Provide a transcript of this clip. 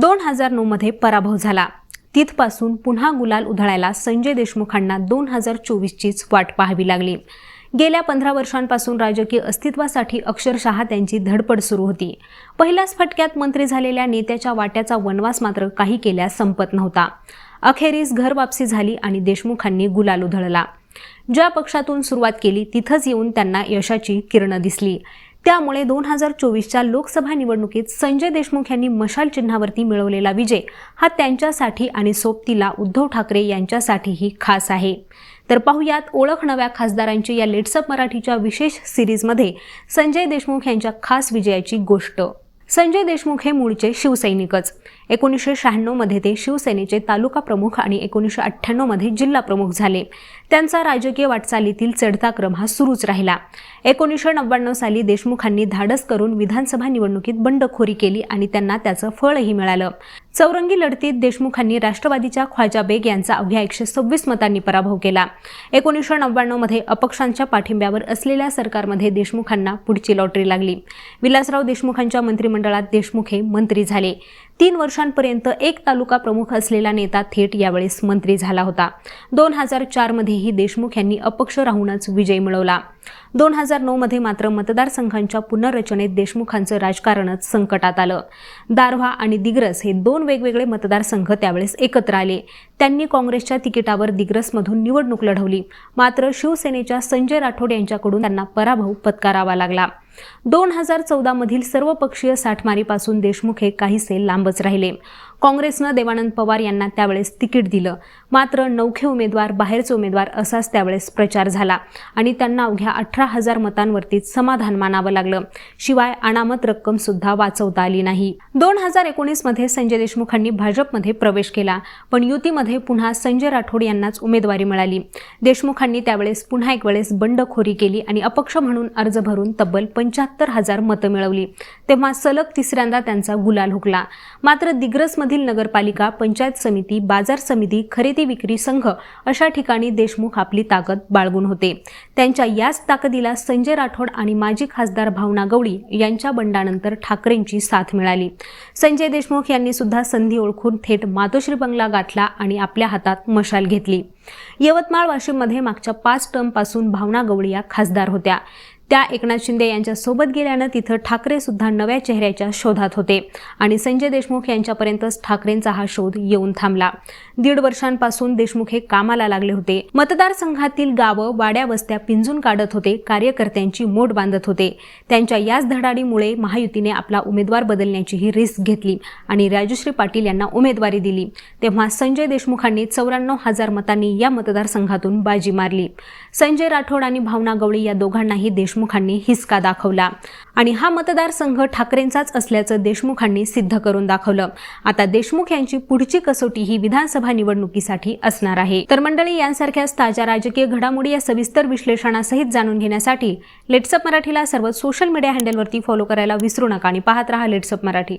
दोन हजार नऊमध्ये पराभव झाला. तिथपासून पुन्हा गुलाल उधळायला संजय देशमुखांना दोन हजार चोवीसचीच वाट पाहावी लागली. गेल्या पंधरा वर्षांपासून राजकीय अस्तित्वासाठी अक्षरशः त्यांची धडपड सुरू होती. पहिल्याच फटक्यात मंत्री झालेल्या नेत्याच्या वाट्याचा वनवास मात्र काही केल्यास संपत नव्हता. अखेरीस घर वापसी झाली आणि देशमुखांनी गुलाल उधळला. ज्या पक्षातून सुरुवात केली तिथंच येऊन त्यांना यशाची किरणं दिसली. त्यामुळे दोन हजार चोवीसच्या लोकसभा निवडणुकीत संजय देशमुख यांनी मशाल चिन्हावरती मिळवलेला विजय हा त्यांच्यासाठी आणि सोबतीला उद्धव ठाकरे यांच्यासाठीही खास आहे. तर पाहुयात ओळख नव्या खासदारांची या लेट्सअप मराठीच्या विशेष सिरीजमध्ये संजय देशमुख यांच्या खास विजयाची गोष्ट. संजय देशमुख हे मूळचे शिवसैनिकच. एकोणीसशे शहाण्णवमध्ये ते शिवसेनेचे तालुका प्रमुख आणि एकोणीसशे अठ्ठ्याण्णवमध्ये जिल्हा प्रमुख झाले. त्यांचा राजकीय वाटचालीतील चढता क्रम हा सुरूच राहिला. एकोणीसशे नव्याण्णव साली देशमुखांनी धाडस करून विधानसभा निवडणुकीत बंडखोरी केली आणि त्यांना त्याचं फळही मिळालं. चौरंगी लढतीत देशमुखांनी राष्ट्रवादीच्या ख्वाजा बेग यांचा अवघ्या एकशे सव्वीस मतांनी पराभव केला. एकोणीसशे नव्याण्णवमध्ये अपक्षांच्या पाठिंब्यावर असलेल्या सरकारमध्ये देशमुखांना पुढची लॉटरी लागली. विलासराव देशमुखांच्या मंत्रिमंडळात देशमुख हे मंत्री झाले. तीन वर्षांपर्यंत एक तालुका प्रमुख असलेला नेता थेट यावेळेस मंत्री झाला होता. दोन हजार चारमध्येही देशमुख यांनी अपक्ष राहूनच विजय मिळवला. दोन हजार नऊमध्ये मात्र मतदारसंघांच्या पुनर्रचनेत देशमुखांचं राजकारणच संकटात आलं. दारव्हा आणि दिग्रस हे दोन वेगवेगळे मतदारसंघ त्यावेळेस एकत्र आले. त्यांनी काँग्रेसच्या तिकिटावर दिग्रसमधून निवडणूक लढवली. मात्र शिवसेनेच्या संजय राठोड यांच्याकडून त्यांना पराभव पत्करावा लागला. दोन हजार चौदामधील सर्वपक्षीय साठमारीपासून देशमुख हे काहीसे लांबच राहिले. काँग्रेसनं देवानंद पवार यांना त्यावेळेस तिकीट दिलं. मात्र नौखे उमेदवार बाहेरचे उमेदवार असाच त्यावेळेस प्रचार झाला आणि त्यांना अवघ्या अठरा हजार मतांवरतीच समाधान मानावं लागलं. शिवाय अनामत रक्कम सुद्धा वाचवता आली नाही. दोन हजार एकोणीसमध्ये संजय देशमुखांनी भाजपमध्ये प्रवेश केला पण युतीमध्ये पुन्हा संजय राठोड यांनाच उमेदवारी मिळाली. देशमुखांनी त्यावेळेस पुन्हा एक वेळेस बंडखोरी केली आणि अपक्ष म्हणून अर्ज भरून तब्बल पंच्याहत्तर हजार मतं मिळवली. तेव्हा सलग तिसऱ्यांदा त्यांचा गुलाल हुकला. मात्र दिग्रसमधील नगरपालिका पंचायत समिती बाजार समिती खरेदी विक्री संघ अशा ठिकाणी देशमुख आपली ताकद बाळगून होते. त्यांच्या याच ताकदीला संजय राठोड आणि माजी खासदार भावना गवळी यांच्या बंडानंतर ठाकरेंची साथ मिळाली. संजय देशमुख यांनी सुद्धा संधी ओळखून थेट मातोश्री बंगला गाठला आणि आपल्या हातात मशाल घेतली. यवतमाळ वाशिममध्ये मागच्या पाच टर्मपासून भावना गवळी या खासदार होत्या. त्या एकनाथ शिंदे यांच्यासोबत गेल्यानं तिथं ठाकरेसुद्धा नव्या चेहऱ्याच्या शोधात होते. आणि संजय देशमुख यांच्यापर्यंतच ठाकरेंचा हा शोध येऊन थांबला. दीड वर्षांपासून देशमुख हे कामाला लागले होते. मतदारसंघातील गावं वाड्या वस्त्या पिंजून काढत होते. कार्यकर्त्यांची मोठ बांधत होते. त्यांच्या याच धडाडीमुळे महायुतीने आपला उमेदवार बदलण्याची ही रिस्क घेतली आणि राजश्री पाटील यांना उमेदवारी दिली. तेव्हा संजय देशमुखांनी चौऱ्याण्णव हजार मतांनी या मतदारसंघातून बाजी मारली. संजय राठोड आणि भावना गवळी या दोघांनाही देशमुखांनी हिसका दाखवला. आणि हा मतदारसंघ ठाकरेंचाच असल्याचं देशमुखांनी सिद्ध करून दाखवलं. आता देशमुख यांची पुढची कसोटी ही विधानसभा निवडणुकीसाठी असणार आहे. तर मंडळी यांसारख्याच ताज्या राजकीय घडामोडी या सविस्तर विश्लेषणासहित जाणून घेण्यासाठी लेट्सअप मराठीला सर्व सोशल मीडिया हँडलवरती फॉलो करायला विसरू नका आणि पाहत रहा लेट्सअप मराठी.